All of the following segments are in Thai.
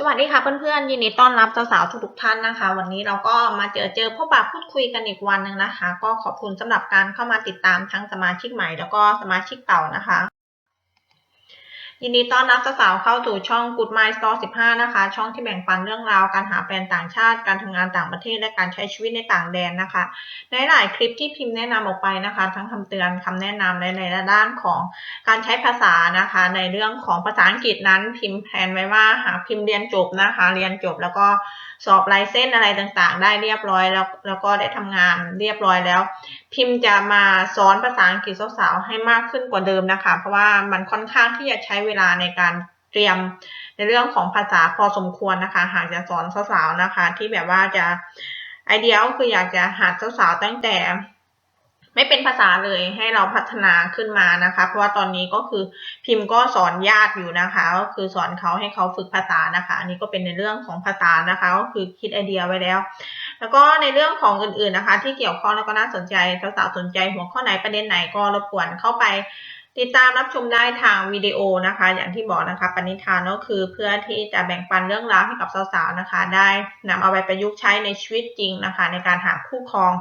สวัสดีค่ะเพื่อนๆยินดีต้อนรับสาวๆทุกๆท่านนะคะ วันนี้เราก็มาเจอเจอพบปะพูดคุยกันอีกวันหนึ่งนะคะ ก็ขอบคุณสำหรับการเข้ามาติดตามทั้งสมาชิกใหม่แล้วก็สมาชิกเก่านะคะ ยินดีต้อนรับสาวเข้าสู่ช่อง Good Mind Store 15 นะคะ ช่องที่แบ่งปันเรื่องราวการหาแฟนต่างชาติ การทำงานต่างประเทศ และการใช้ชีวิตในต่างแดนนะคะ ในหลายคลิปที่พิมพ์แนะนำออกไปนะคะ ทั้งคำเตือนคำแนะนำในในด้านของการใช้ภาษานะคะ ในเรื่องของภาษาอังกฤษนั้นพิมพ์แผนไว้ว่าหากพิมพ์เรียนจบนะคะ เรียนจบแล้วก็สอบลายเส้นอะไรต่างๆ ได้เรียบร้อยแล้วแล้วก็ได้ทำงานเรียบร้อยแล้วพิมพ์จะมาสอนภาษาอังกฤษสาวๆให้มากขึ้นกว่าเดิมนะคะ เพราะว่ามันค่อนข้างที่จะใช้เวลาในการเตรียมในเรื่องของภาษาพอสมควรนะคะ หากจะสอนสาวๆนะคะ ที่แบบว่าจะไอเดียก็คืออยากจะหัดสาวๆตั้งแต่ ไม่เป็นภาษาเลยให้เราพัฒนาขึ้นมานะคะ เพราะว่าตอนนี้ก็คือพิมพ์ก็สอนญาติอยู่นะคะ ก็คือสอนเขาให้เขาฝึกภาษานะคะ อันนี้ก็เป็นในเรื่องของภาษานะคะ ก็คือคิดไอเดียไว้แล้ว แล้วก็ในเรื่องของอื่นๆนะคะ ที่เกี่ยวข้องแล้วก็น่าสนใจสาวๆสนใจหัวข้อไหนประเด็นไหนก็รบกวนเข้าไป ติดตามรับชมได้ทางวิดีโอนะคะ อย่างที่บอกนะคะปณิธานก็คือเพื่อที่จะแบ่งปันเรื่องราวให้กับสาวๆนะคะ ได้นำเอาไปประยุกต์ใช้ในชีวิตจริงนะคะ ในการหาคู่ครอง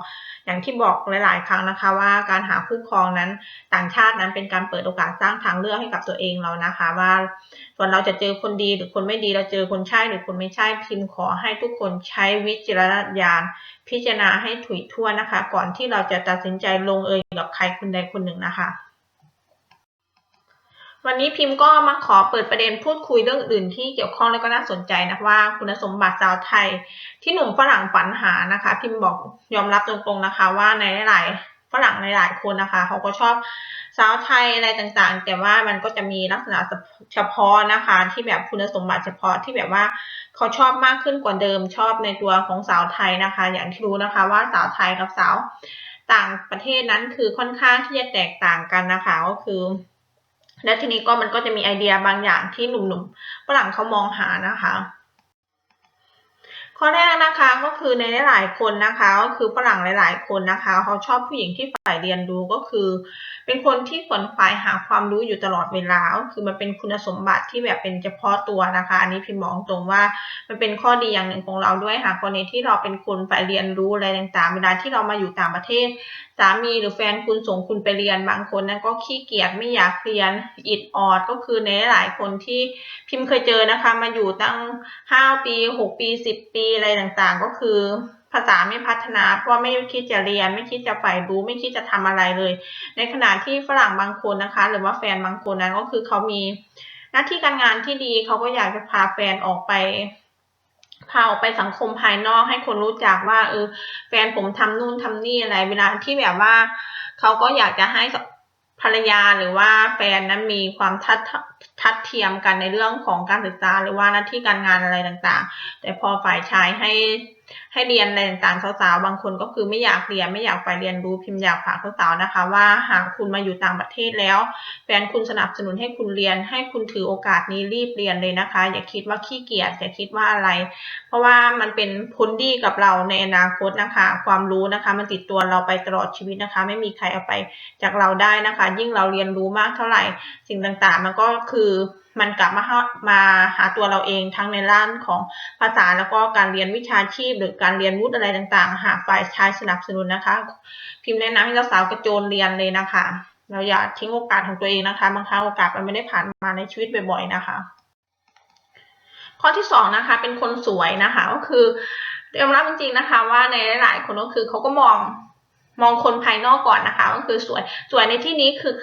อย่างที่บอกหลายๆ ครั้งนะคะ ว่าการหาคู่ครองนั้นต่างชาตินั้นเป็นการเปิดโอกาสสร้างทางเลือกให้กับตัวเองเรานะคะ ว่าส่วนเราจะเจอคนดีหรือคนไม่ดีเราเจอคนใช่หรือคนไม่ใช่พิมพ์ขอให้ทุกคนใช้วิจารณญาณพิจารณาให้ถุยทั่วนะคะ ก่อนที่เราจะตัดสินใจลงเอยกับใครคนใดคนหนึ่งนะคะ วันนี้พิมพ์ก็มาขอเปิดประเด็นพูดคุยเรื่องอื่นที่เกี่ยวข้องและก็น่าสนใจนะว่าคุณสมบัติสาวไทย ที่หนุ่มฝรั่งฝันหานะคะ พิมพ์บอกยอมรับตรงๆนะคะ ว่าในหลายฝรั่งในหลายคนนะคะเขาก็ชอบสาวไทยอะไรต่างๆ แต่ว่ามันก็จะมีลักษณะเฉพาะนะคะ ที่แบบคุณสมบัติเฉพาะที่แบบว่าเขาชอบมากขึ้นกว่าเดิมชอบในตัวของสาวไทยนะคะ อย่างที่รู้นะคะว่าสาวไทยกับสาวต่างประเทศนั้นคือค่อนข้างที่จะแตกต่างกันนะคะก็คือ และทีนี้ก็มันก็จะมีไอเดียบางอย่างที่หนุ่มๆฝรั่งเขามองหานะคะ ข้อแรกนะคะก็คือในหลายๆคนนะคะก็คือฝรั่งหลาย ๆ คนนะคะ เขาชอบผู้หญิงที่ฝ่ายเรียนรู้ก็คือ เป็นคนที่ขวนขวายหาความรู้อยู่ตลอดเวลาก็คือมันเป็นคุณสมบัติที่แบบเป็นเฉพาะตัวนะคะ อันนี้พิมพ์บอกตรงว่ามันเป็นข้อดีอย่างหนึ่งของเราด้วยหากกรณีที่เราเป็นคนฝ่ายเรียนรู้อะไรต่างๆ เวลาที่เรามาอยู่ต่างประเทศ สามีหรือแฟนคุณส่งคุณไปเรียนบางคนนั้นก็ขี้เกียจไม่อยากเรียนอิดออดก็คือในหลายคนที่พิมพ์เคยเจอนะคะ มาอยู่ตั้งห้าปีหกปีสิบปีอะไรต่างๆ ก็คือ ภาษาไม่พัฒนา เพราะไม่คิดจะเรียน ไม่คิดจะใฝ่รู้ ไม่คิดจะทำอะไรเลย ในขณะที่ฝรั่งบางคนนะคะ หรือว่าแฟนบางคนนั้นก็คือเขามีหน้าที่การงานที่ดีเขาก็อยากจะพาแฟนออกไปพาออกไปสังคมภายนอกให้คนรู้จักว่าเออแฟนผมทำนู่นทำนี่อะไร เวลาที่แบบว่าเขาก็อยากจะให้ ภรรยาหรือว่าแฟนนั้นมีความทัดทัดเทียมกันในเรื่องของการศึกษาหรือว่าหน้าที่การงานอะไรต่างๆ แต่พอฝ่ายชายให้ ให้เรียนอะไรต่างๆสาวๆบางคนก็คือไม่อยากเรียนไม่อยากไปเรียนรู้พิมพ์อยากฝากสาวๆนะคะ ว่าหากคุณมาอยู่ต่างประเทศแล้วแฟนคุณสนับสนุนให้คุณเรียน ให้คุณถือโอกาสนี้รีบเรียนเลยนะคะ อย่าคิดว่าขี้เกียจอย่าคิดว่าอะไร เพราะว่ามันเป็นผลดีกับเราในอนาคตนะคะ ความรู้นะคะ มันติดตัวเราไปตลอดชีวิตนะคะ ไม่มีใครเอาไปจากเราได้นะคะ ยิ่งเราเรียนรู้มากเท่าไหร่สิ่งต่างๆ มันก็คือ มันกลับมาหามาหาตัวเราเองทั้งในด้านของภาษาแล้วก็การเรียนวิชาชีพ หรือการเรียนวุฒิอะไรต่างๆ หากฝ่ายชายสนับสนุนนะคะ พิมพ์แนะนำให้สาวกระโจนเรียนเลยนะคะ เราอย่าทิ้งโอกาสของตัวเองนะคะ บางครั้งโอกาสมันไม่ได้ผ่านมาในชีวิตบ่อยๆนะคะ ข้อที่สองนะคะเป็นคนสวยนะคะก็คือยอมรับจริงๆนะคะว่าในหลายๆคนก็คือเขาก็มอง มองคนภายนอกก่อนนะคะ ก็คือสวยสวยในที่นี้คือ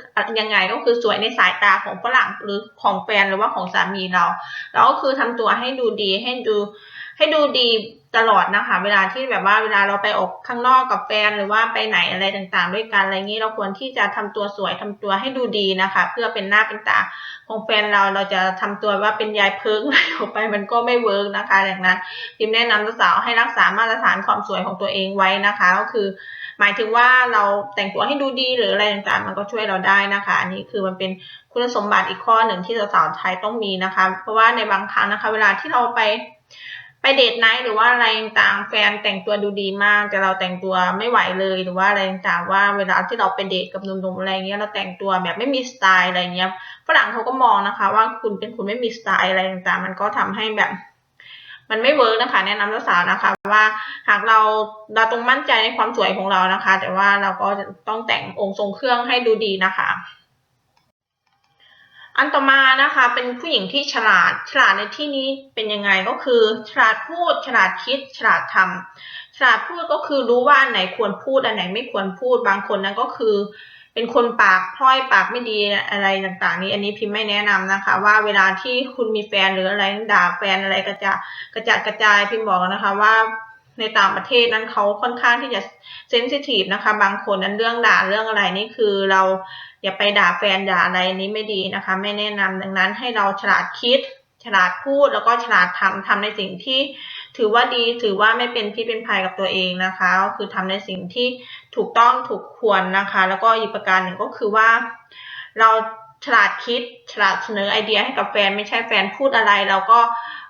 ยังไงก็คือสวยในสายตาของฝรั่งหรือของแฟนหรือว่าของสามีเรา แล้วก็คือทำตัวให้ดูดีให้ดู ให้ดูดีตลอดนะคะ เวลาที่แบบว่าเวลาเราไปออกข้างนอกกับแฟนหรือว่าไปไหนอะไรต่างๆ ด้วยกันอะไรงี้เราควรที่จะทำตัวสวยทำตัวให้ดูดีนะคะ เพื่อเป็นหน้าเป็นตาของแฟนเราเราจะทำตัวว่าเป็นยายเพิงอะไรออกไปมันก็ไม่เวิร์กนะคะดังนั้นพิมแนะนำสาวให้รักษามาตรฐานความสวยของตัวเองไว้นะคะ ก็คือ หมายถึงว่าเราแต่งตัวให้ดูดีหรืออะไรต่างๆ มันก็ช่วยเราได้นะคะ อันนี้คือมันเป็นคุณสมบัติอีกข้อหนึ่งที่สาวๆไทยต้องมีนะคะ เพราะว่าในบางครั้งนะคะ เวลาที่เราไป ไปเดทไนท์หรือว่าอะไรต่างแฟนแต่งตัวดูดีมาก แต่เราแต่งตัวไม่ไหวเลยหรือว่าอะไรต่างว่าเวลาที่เราไปเดทกับหนุ่มๆอะไรเงี้ยเราแต่งตัวแบบไม่มีสไตล์อะไรเงี้ยฝรั่งเขาก็มองนะคะ ว่าคุณเป็นคนไม่มีสไตล์อะไรต่างๆ มันก็ทำให้แบบ มันไม่เวิร์กนะคะ แนะนำสาวนะคะ ว่าหากเราเราต้องมั่นใจในความสวยของเรานะคะ แต่ว่าเราก็ต้องแต่งองค์ทรงเครื่องให้ดูดีนะคะ อันต่อมานะคะเป็นผู้หญิงที่ฉลาด ฉลาดในที่นี้เป็นยังไงก็คือ ฉลาดพูด ฉลาดคิด ฉลาดทำฉลาดพูดก็คือรู้ว่าอันไหนควรพูดอันไหนไม่ควรพูด บางคนนั้นก็คือ เป็นคนปากพร่อยปากไม่ดีอะไรต่างๆ นี้อันนี้พิมพ์ไม่แนะนำนะคะ ว่าเวลาที่คุณมีแฟนหรืออะไรด่าแฟนอะไรก็จะกระจัดกระจายพิมพ์บอกนะคะว่า ในต่างประเทศนั้นเขาค่อนข้างที่จะเซนซิทีฟนะคะ บางคนนั้นเรื่องด่าเรื่องอะไรนี่คือเราอย่าไปด่าแฟนด่าอะไรนี้ไม่ดีนะคะ ไม่แนะนำดังนั้นให้เราฉลาดคิด ฉลาดพูดแล้วก็ฉลาดทำทำในสิ่งที่ถือว่าดีถือว่าไม่เป็นพิษเป็นภัยกับตัวเองนะคะก็คือทำในสิ่งที่ถูกต้องถูกควรนะคะ แล้วก็อีกประการหนึ่งก็คือว่า เราฉลาดคิดฉลาดเสนอไอเดียให้กับแฟน ไม่ใช่แฟนพูดอะไรเราก็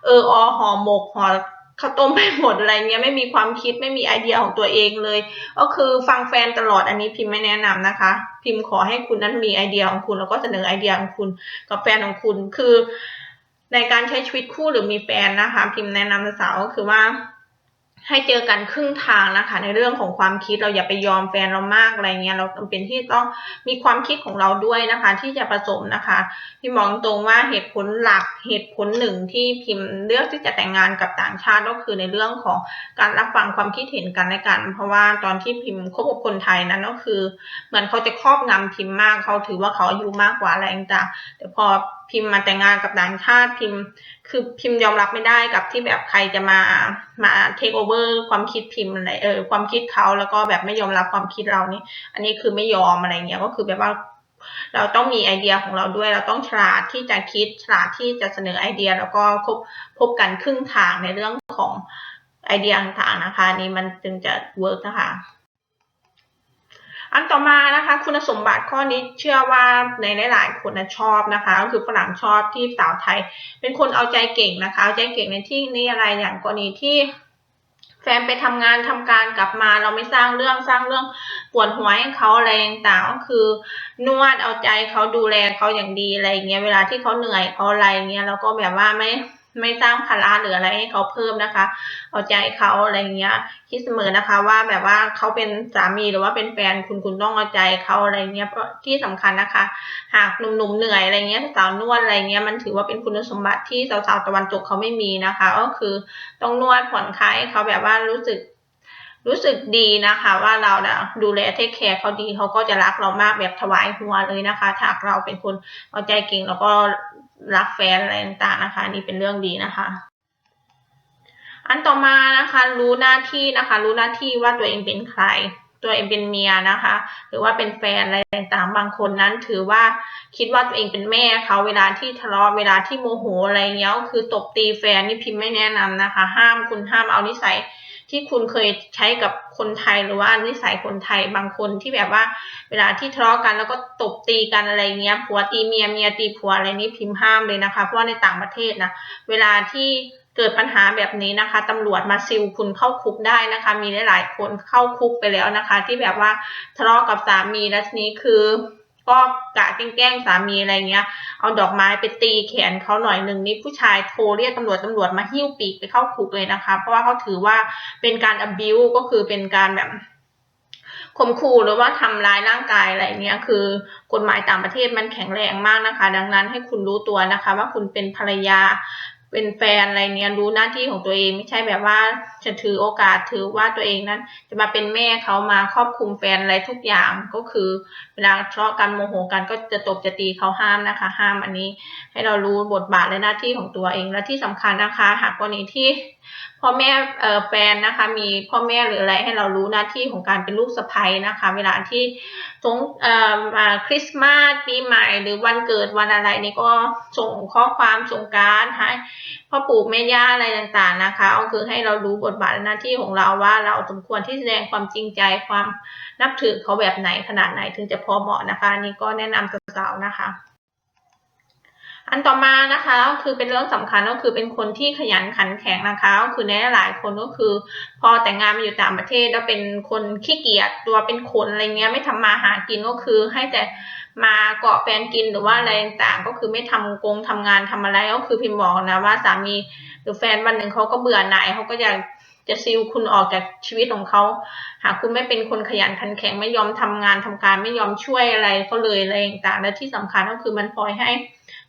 เอออหอหมกหอ ข้าวต้มไปหมดอะไรเงี้ยไม่มีความคิดไม่มีไอเดียของตัวเองเลย ก็คือฟังแฟนตลอดอันนี้พิมพ์ไม่แนะนำนะคะ พิมพ์ขอให้คุณนั้นมีไอเดียของคุณแล้วก็เสนอไอเดียของคุณกับแฟนของคุณคือ ในการใช้ชีวิตคู่หรือมีแฟนนะคะ พิมพ์แนะนำสาวก็คือว่า ให้เจอกันครึ่งทางนะคะ ในเรื่องของความคิดเราอย่าไปยอมแฟนเรามากอะไรเงี้ยเราจำเป็นที่ต้องมีความคิดของเราด้วยนะคะ ที่จะผสมนะคะพิมอกตรงว่าเหตุผลหลักเหตุผลหนึ่งที่พิมพ์เลือกที่จะแต่งงานกับต่างชาติก็คือในเรื่องของการรับฟังความคิดเห็นกันและกัน เพราะว่าตอนที่พิมพ์คบกับคนไทยนั้นก็คือเหมือนเขาจะครอบงำพิมพ์มากเขาถือว่าเขาอายุมากกว่าอะไรต่างแต่พอ พิมพ์มาแต่งงานกับต่างชาติพิมพ์คือพิมพ์ยอมรับไม่ได้กับที่แบบใครจะมามาเทคโอเวอร์ความคิดพิมพ์อะไรเออความคิดเขาแล้วก็แบบไม่ยอมรับความคิดเรานี่ อันนี้คือไม่ยอมอะไรเงี้ยก็คือแบบว่าเราต้องมีไอเดียของเราด้วย เราต้องฉลาดที่จะคิดฉลาดที่จะเสนอไอเดีย แล้วก็พบพบกันครึ่งทางในเรื่องของไอเดียต่างๆนะคะ นี่มันจึงจะเวิร์กนะคะ อันต่อมานะคะ คุณสมบัติข้อนี้เชื่อว่าในหลายๆคนนะชอบนะคะก็คือฝรั่งชอบที่สาวไทย เป็นคนเอาใจเก่งนะคะเอาใจเก่งในที่นี้อะไรอย่างกรณีที่แฟนไปทำงานทำการกลับมาเราไม่สร้างเรื่องสร้างเรื่องปวดหัวให้เขาอะไรต่างก็คือนวดเอาใจเขาดูแลเขาอย่างดีอะไรเงี้ยเวลาที่เขาเหนื่อยเขาอะไรเงี้ยเราก็แบบว่าไม่ ไม่สร้างภาระหรืออะไรให้เขาเพิ่มนะคะ เอาใจเขาอะไรเงี้ย คิดเสมอนะคะ ว่าแบบว่าเขาเป็นสามีหรือว่าเป็นแฟนคุณคุณต้องเอาใจเขาอะไรเงี้ยเพราะที่สำคัญนะคะ หากหนุ่มๆเหนื่อยอะไรเงี้ยสาวนวดอะไรเงี้ยมันถือว่าเป็นคุณสมบัติที่สาวๆตะวันตกเขาไม่มีนะคะ ก็คือต้องนวดผ่อนคลายให้เขาแบบว่ารู้สึกรู้สึกดีนะคะ ว่าเราดูแลเทคแคร์เขาดีเขาก็จะรักเรามากแบบถวายหัวเลยนะคะถ้าเราเป็นคนเอาใจเก่งแล้วก็ รักแฟนอะไรต่างๆนะคะ นี่เป็นเรื่องดีนะคะ อันต่อมานะคะ รู้หน้าที่นะคะ รู้หน้าที่ว่าตัวเองเป็นใคร ตัวเองเป็นเมียนะคะ หรือว่าเป็นแฟนอะไรต่างๆ บางคนนั้นถือว่าคิดว่าตัวเองเป็นแม่เขาเวลาที่ทะเลาะเวลาที่โมโหอะไรเงี้ยคือตบตีแฟนนี่พิมพ์ไม่แนะนำนะคะ ห้ามคุณห้ามเอานิสัย ที่คุณเคยใช้กับคนไทยหรือว่านิสัยคนไทยบางคนที่แบบว่า เวลาที่ทะเลาะกันแล้วก็ตบตีกันอะไรเงี้ยผัวตีเมียเมียตีผัวอะไรนี้พิมพ์ห้ามเลยนะคะ เพราะว่าในต่างประเทศนะเวลาที่เกิดปัญหาแบบนี้นะคะตำรวจมาซิลคุณเข้าคุกได้นะคะ มีหลายๆคนเข้าคุกไปแล้วนะคะ ที่แบบว่าทะเลาะกับสามีแล้วทีนี้คือ ก็กะแกล้งสามีอะไรเงี้ย เอาดอกไม้ไปตีแขนเขาหน่อยหนึ่งนี่ผู้ชายโทรเรียกตำรวจตำรวจมาหิ้วปีกไปเข้าคุกเลยนะคะ เพราะว่าเขาถือว่าเป็นการ abuse ก็คือเป็นการแบบข่มขู่หรือว่าทำร้ายร่างกายอะไรเงี้ยคือกฎหมายต่างประเทศมันแข็งแรงมากนะคะ ดังนั้นให้คุณรู้ตัวนะคะ ว่าคุณเป็นภรรยา เป็นแฟนอะไรเนี้ยรู้หน้าที่ของตัวเองไม่ใช่แบบว่าจะถือโอกาสถือว่าตัวเองนั้น จะมาเป็นแม่เขามาครอบคุมแฟนอะไรทุกอย่างก็คือ เวลาทะเลาะกันโมโหกันก็จะตบจะตีเขาห้ามนะคะ ห้ามอันนี้ ให้เรารู้บทบาทและหน้าที่ของตัวเองและที่สำคัญนะคะ หากกรณีที่ พ่อแม่แฟนนะคะ มีพ่อแม่หรืออะไรให้เรารู้หน้าที่ของการเป็นลูกสะใภ้นะคะ เวลาที่สงคริสต์มาสปีใหม่หรือวันเกิดวันอะไรนี่ก็ส่งข้อความส่งการดให้พ่อปู่แม่ย่าอะไรต่างๆนะคะก็คือให้เรารู้บทบาทหน้าที่ของเราว่าเราสมควรที่แสดงความจริงใจความนับถือเขาแบบไหนขนาดไหนถึงจะพอเหมาะนะคะอันนี่ก็แนะนำสาวๆนะคะ อันต่อมานะคะก็คือเป็นเรื่องสำคัญก็คือเป็นคนที่ขยันขันแข็งนะคะก็คือในหลายคนก็คือ พอแต่งงานมาอยู่ต่างประเทศแล้วเป็นคนขี้เกียจตัวเป็นคนอะไรเงี้ยไม่ทำมาหากินก็คือ ให้แต่มาเกาะแฟนกินหรือว่าอะไรต่างก็คือไม่ทำกงทำงานทำอะไรก็คือพิมพ์บอกนะว่าสามีหรือแฟนวันหนึ่งเขาก็เบื่อหน่ายเขาก็อยากจะซิลคุณออกจากชีวิตของเขา หากคุณไม่เป็นคนขยันขันแข็งไม่ยอมทำงานทำการไม่ยอมช่วยอะไรเขาเลยอะไรต่างและที่สำคัญก็คือมันพลอยให้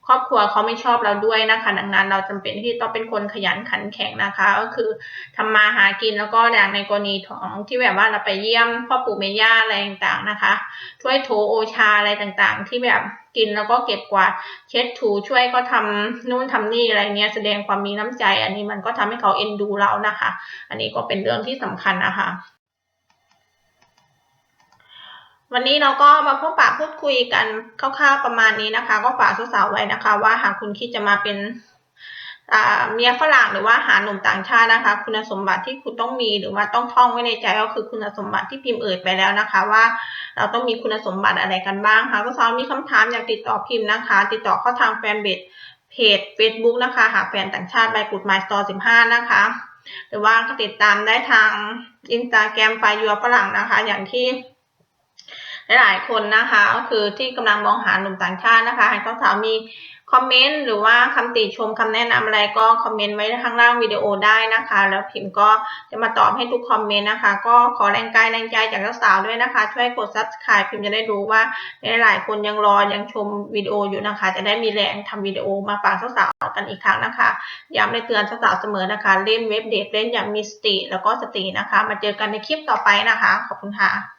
ครอบครัวเขาไม่ชอบเราด้วยนะคะดังนั้นเราจำเป็นที่ต้องเป็นคนขยันขันแข็งนะคะ ก็คือทำมาหากินแล้วก็อย่างในกรณีของที่แบบว่าเราไปเยี่ยมพ่อปู่แม่ย่าอะไรต่างๆนะคะ ช่วยโถโอชาอะไรต่างๆ ที่แบบกินแล้วก็เก็บกวาดเช็ดถูช่วยก็ทำนู่นทำนี่อะไรเนี้ยแสดงความมีน้ำใจ อันนี้มันก็ทำให้เขาเอ็นดูเรานะคะ อันนี้ก็เป็นเรื่องที่สำคัญนะคะ วันนี้เราก็มาพบปะพูดคุยกันคร่าวๆประมาณนี้นะคะ ก็ฝากสาวๆไว้นะคะ ว่าหากคุณคิดจะมาเป็นเมียฝรั่งหรือว่าหาหนุ่มต่างชาตินะคะ คุณสมบัติที่คุณต้องมีหรือว่าต้องท่องไว้ในใจก็คือคุณสมบัติที่พิมพ์เอ่ยไปแล้วนะคะ ว่าเราต้องมีคุณสมบัติอะไรกันบ้างคะก็สาวมีคำถามอยากติดต่อพิมพ์นะคะ ติดต่อเข้าทางแฟนเพจเพจ Facebook นะคะ หาแฟนต่างชาติใบกุดไมสตอร์15นะคะ หรือว่าก็ติดตามได้ทางอินสตาแกรมไฟยัวฝรั่งนะคะ อย่างที่ หลายๆคนนะคะก็คือที่กำลังมองหาหนุ่มต่างชาตินะคะให้สาวๆมีคอมเมนต์หรือว่าคำติชมคำแนะนำอะไรก็คอมเมนต์ไว้ข้างล่างวิดีโอได้นะคะ แล้วพิมพ์ก็จะมาตอบให้ทุกคอมเมนต์นะคะ ก็ขอแรงกายแรงใจจากสาวๆด้วยนะคะ ช่วยกด subscribe พิมพ์จะได้รู้ว่าหลายๆคนยังรอยังชมวิดีโออยู่นะคะ จะได้มีแรงทำวิดีโอมาฝากสาวๆกันอีกครั้งนะคะย้ำในเตือนสาวๆเสมอนะคะ เล่นเว็บเดทเล่นอย่างมีสติแล้วก็สตินะคะ มาเจอกันในคลิปต่อไปนะคะ ขอบคุณค่ะ